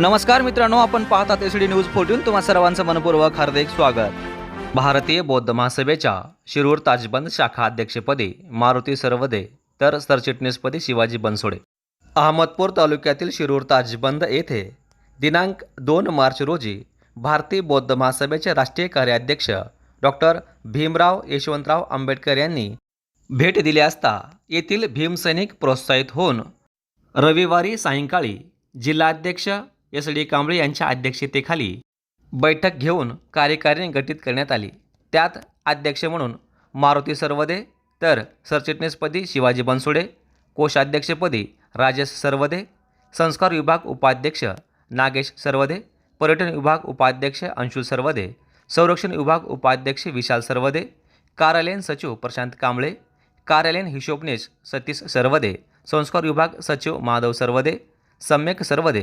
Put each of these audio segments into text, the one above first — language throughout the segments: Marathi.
नमस्कार मित्रांनो आपण पाहतात एस डी न्यूज फोर्टीन तुम्हा सर्वांचं मनपूर्वक हार्दिक स्वागत. भारतीय बौद्ध महासभेच्या शिरूर ताजबंद शाखा अध्यक्षपदी मारुती सर्वदे तर सरचिटणीसपदी शिवाजी बनसोडे. अहमदपूर तालुक्यातील शिरूर ताजबंद येथे दिनांक दोन मार्च रोजी भारतीय बौद्ध महासभेचे राष्ट्रीय कार्याध्यक्ष डॉक्टर भीमराव यशवंतराव आंबेडकर यांनी भेट दिली असता येथील भीमसैनिक प्रोत्साहित होऊन रविवारी सायंकाळी जिल्हाध्यक्ष एस डी कांबळे यांच्या अध्यक्षतेखाली बैठक घेऊन कार्यकारिणी गठीत करण्यात आली. त्यात अध्यक्ष म्हणून मारुती सरवदे तर सरचिटणीसपदी शिवाजी बनसोडे कोषाध्यक्षपदी राजेश सरवदे संस्कार विभाग उपाध्यक्ष नागेश सरवदे पर्यटन विभाग उपाध्यक्ष अंशुल सरवदे संरक्षण विभाग उपाध्यक्ष विशाल सरवदे कार्यालयीन सचिव प्रशांत कांबळे कार्यालयीन हिशोबनेश सतीश सरवदे संस्कार विभाग सचिव माधव सरवदे सम्यक सरवदे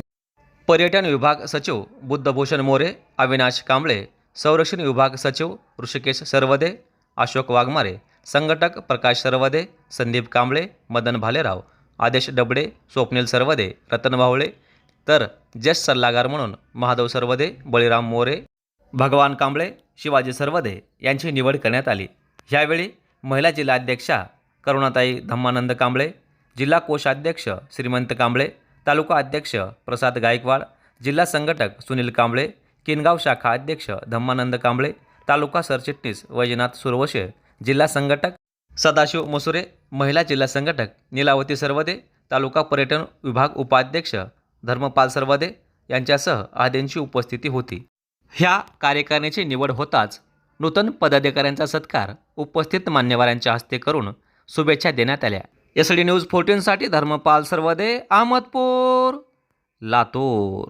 पर्यटन विभाग सचिव बुद्धभूषण मोरे अविनाश कांबळे संरक्षण विभाग सचिव ऋषिकेश सरवदे अशोक वाघमारे संघटक प्रकाश सरवदे संदीप कांबळे मदन भालेराव आदेश डबडे स्वप्नील सरवदे रतन भावळे तर ज्येष्ठ सल्लागार म्हणून महादेव सरवदे बळीराम मोरे भगवान कांबळे शिवाजी सरवदे यांची निवड करण्यात आली. यावेळी महिला जिल्हाध्यक्षा करुणाताई धम्मानंद कांबळे जिल्हा कोषाध्यक्ष श्रीमंत कांबळे तालुका अध्यक्ष प्रसाद गायकवाड जिल्हा संघटक सुनील कांबळे किनगाव शाखा अध्यक्ष धम्मानंद कांबळे तालुका सरचिटणीस वैजनाथ सुरवशे जिल्हा संघटक सदाशिव मसुरे महिला जिल्हा संघटक नीलावती सर्वदे तालुका पर्यटन विभाग उपाध्यक्ष धर्मपाल सर्वदे यांच्यासह आदींची उपस्थिती होती. ह्या कार्यकारिणीची निवड होताच नूतन पदाधिकाऱ्यांचा सत्कार उपस्थित मान्यवरांच्या हस्ते करून शुभेच्छा देण्यात आल्या. एस डी न्यूज फोर्टीनसाठी धर्मपाल सर्वदे अहमदपूर लातूर.